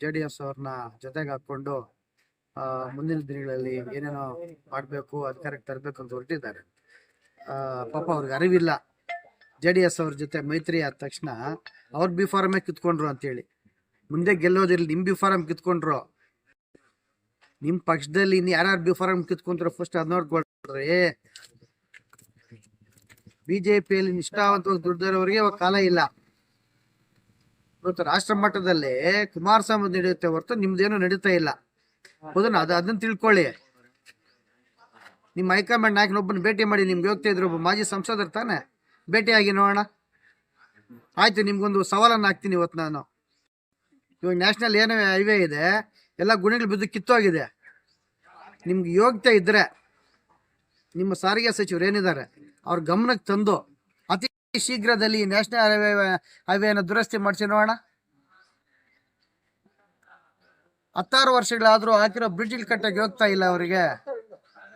J D S ಅವ್ರನ್ನ ಜೊತೆಗೆ ಹಾಕೊಂಡು ಆ, ಮುಂದಿನ ದಿನಗಳಲ್ಲಿ ಏನೇನೋ ಮಾಡಬೇಕು ಅಧಿಕಾರಕ್ಕೆ ತರಬೇಕು ಅಂತ ಹೊರಟಿದ್ದಾರೆ. ಪಾಪ ಅವ್ರಿಗೆ ಅರಿವಿಲ್ಲ. ಜೆ ಡಿ ಎಸ್ ಅವ್ರ ಜೊತೆ ಮೈತ್ರಿ ಆದ ತಕ್ಷಣ ಅವ್ರ ಬಿ ಫಾರಮೇ ಕಿತ್ಕೊಂಡ್ರು ಅಂತೇಳಿ. ಮುಂದೆ ಗೆಲ್ಲೋದಿರ್ಲಿ ನಿಮ್ ಬಿ ಫಾರಂ ಕಿತ್ಕೊಂಡ್ರು. ನಿಮ್ ಪಕ್ಷದಲ್ಲಿ ಇನ್ನು ಯಾರ್ಯಾರು ಬಿ ಫಾರಂ ಕಿತ್ಕೊಂಡ್ರು ಫಸ್ಟ್ ಅದ್ ನೋಡ್ಕೊಳ್ರಿ. ಬಿಜೆಪಿಯಲ್ಲಿ ನಿಷ್ಠಾವಂತವಾಗಿ ದುಡ್ದಿರೋರಿಗೆ ಇವಾಗ ಕಾಲ ಇಲ್ಲ. ಇವತ್ತು ರಾಷ್ಟ್ರ ಮಟ್ಟದಲ್ಲಿ ಕುಮಾರಸ್ವಾಮಿ ನಡೆಯುತ್ತೆ ಹೊರತು ನಿಮ್ದೇನು ನಡೀತಾ ಇಲ್ಲ. ಹೌದನ್ನ ಅದು ಅದನ್ನ ತಿಳ್ಕೊಳ್ಳಿ. ನಿಮ್ಮ ಹೈಕಮಾಂಡ್ ನಾಯಕನೊಬ್ಬನ ಭೇಟಿ ಮಾಡಿ, ನಿಮ್ಗೆ ಹೋಗ್ತಾ ಇದ್ರು ಒಬ್ಬ ಮಾಜಿ ಸಂಸದರು ತಾನೆ? ಭೇಟಿಯಾಗಿ ನೋಡೋಣ. ಆಯ್ತು, ನಿಮ್ಗೊಂದು ಸವಾಲನ್ನು ಹಾಕ್ತೀನಿ ಇವತ್ತು ನಾನು. ಇವಾಗ ನ್ಯಾಷನಲ್ ಏನೋ ಹೈವೇ ಇದೆ, ಎಲ್ಲ ಗುಣಿಗಳು ಬಿದ್ದು ಕಿತ್ತೋಗಿದೆ. ನಿಮ್ಗೆ ಯೋಗ್ಯತೆ ಇದ್ದರೆ ನಿಮ್ಮ ಸಾರಿಗೆ ಸಚಿವರು ಏನಿದ್ದಾರೆ, ಅವ್ರ ಗಮನಕ್ಕೆ ತಂದು ಶೀಘ್ರದಲ್ಲಿ ನ್ಯಾಷನಲ್ ಹೈವೇ ಹೈವೇನ ದುರಸ್ತಿ ಮಾಡಿಸಿ ನೋಡೋಣ. ಹತ್ತಾರು ವರ್ಷಗಳಾದ್ರೂ ಹಾಕಿರೋ ಬ್ರಿಡ್ಜ್ ಕಟ್ಟಕ್ಕೆ ಹೋಗ್ತಾ ಇಲ್ಲ ಅವರಿಗೆ.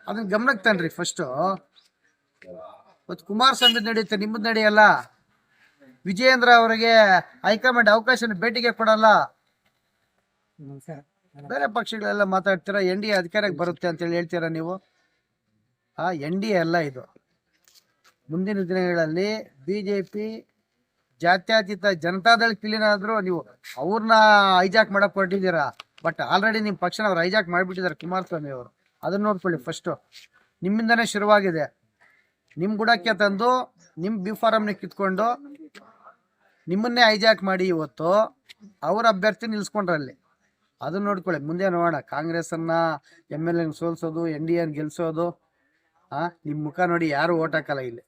ಅದನ್ನ ಗಮನಕ್ಕೆ ತನ್ರಿ ಫಸ್ಟು ಇವತ್ತು ಕುಮಾರಸ್ವಾಮಿ ನಡೆಯುತ್ತೆ, ನಿಮ್ಮದು ನಡೆಯಲ್ಲ. ವಿಜಯೇಂದ್ರ ಅವರಿಗೆ ಹೈಕಮಾಂಡ್ ಅವಕಾಶನ ಭೇಟಿಗೆ ಕೊಡಲ್ಲ. ಬೇರೆ ಪಕ್ಷಗಳೆಲ್ಲ ಮಾತಾಡ್ತೀರಾ, ಎನ್ ಡಿ ಅಧಿಕಾರಕ್ಕೆ ಬರುತ್ತೆ ಅಂತೇಳಿ ಹೇಳ್ತೀರಾ ನೀವು? ಆ, ಎನ್ ಡಿ ಎ ಅಲ್ಲ ಇದು. ಮುಂದಿನ ದಿನಗಳಲ್ಲಿ ಬಿಜೆಪಿ ಜಾತ್ಯತೀತ ಜನತಾದಳ ವಿಲೀನ ಆದ್ರೂ ನೀವು ಅವ್ರನ್ನ ಹೈಜಾಕ್ ಮಾಡಕ್ ಹೊರಟಿದ್ದೀರಾ? ಬಟ್ ಆಲ್ರೆಡಿ ನಿಮ್ಮ ಪಕ್ಷನ ಅವ್ರು ಹೈಜಾಕ್ ಮಾಡಿಬಿಟ್ಟಿದ್ದಾರೆ ಕುಮಾರಸ್ವಾಮಿ ಅವರು. ಅದನ್ನ ನೋಡ್ಕೊಳ್ಳಿ ಫಸ್ಟು ನಿಮ್ಮಿಂದನೇ ಶುರುವಾಗಿದೆ. ನಿಮ್ಮ ಗುಡಕ್ಕೆ ತಂದು ನಿಮ್ಮ ಬಿ ಫಾರಮ್ನ ಕಿತ್ಕೊಂಡು, ನಿಮ್ಮನ್ನೇ ಹೈಜಾಕ್ ಮಾಡಿ ಇವತ್ತು, ಅವ್ರ ಅಭ್ಯರ್ಥಿ ನಿಲ್ಸ್ಕೊಂಡ್ರಲ್ಲಿ. ಅದನ್ನ ನೋಡ್ಕೊಳ್ಳಿ. ಮುಂದೆ ನೋಡೋಣ. ಕಾಂಗ್ರೆಸ್ಸನ್ನ ಎಂ ಎಲ್ ಎನ್ ಸೋಲ್ಸೋದು ಎನ್ ಡಿ ಎನ್ ಗೆಲ್ಸೋದು ನಿಮ್ಮ ಮುಖ ನೋಡಿ ಯಾರು ಓಟ್ ಹಾಕಲ್ಲ ಇಲ್ಲಿ?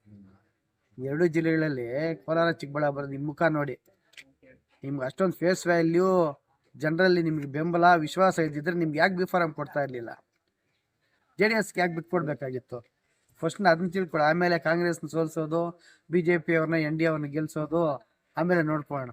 ಎರಡು ಜಿಲ್ಲೆಗಳಲ್ಲಿ ಕೋಲಾರ, ಚಿಕ್ಕಬಳ್ಳಾಪುರ ನಿಮ್ಮ ಮುಖ ನೋಡಿ. ನಿಮ್ಗೆ ಅಷ್ಟೊಂದು ಫೇಸ್ ವ್ಯಾಲ್ಯೂ ಜನರಲ್ಲಿ ನಿಮ್ಗೆ ಬೆಂಬಲ, ವಿಶ್ವಾಸ ಇದ್ದಿದ್ರೆ ನಿಮ್ಗೆ ಯಾಕೆ ಬಿ ಫಾರಂ ಕೊಡ್ತಾ ಇರಲಿಲ್ಲ? ಜೆ ಡಿ ಎಸ್ಗೆ ಯಾಕೆ ಬಿಟ್ಕೊಡ್ಬೇಕಾಗಿತ್ತು? ಫಸ್ಟ್ನ ಅದನ್ನ ತಿಳ್ಕೊಳ್ಳಿ ಆಮೇಲೆ ಕಾಂಗ್ರೆಸ್ನ ಸೋಲಿಸೋದು ಬಿ ಜೆ ಪಿ ಅವ್ರನ್ನ ಎನ್ ಡಿ ಅವ್ರನ್ನ ಗೆಲ್ಸೋದು, ಆಮೇಲೆ ನೋಡ್ಕೊಳ್ಳೋಣ.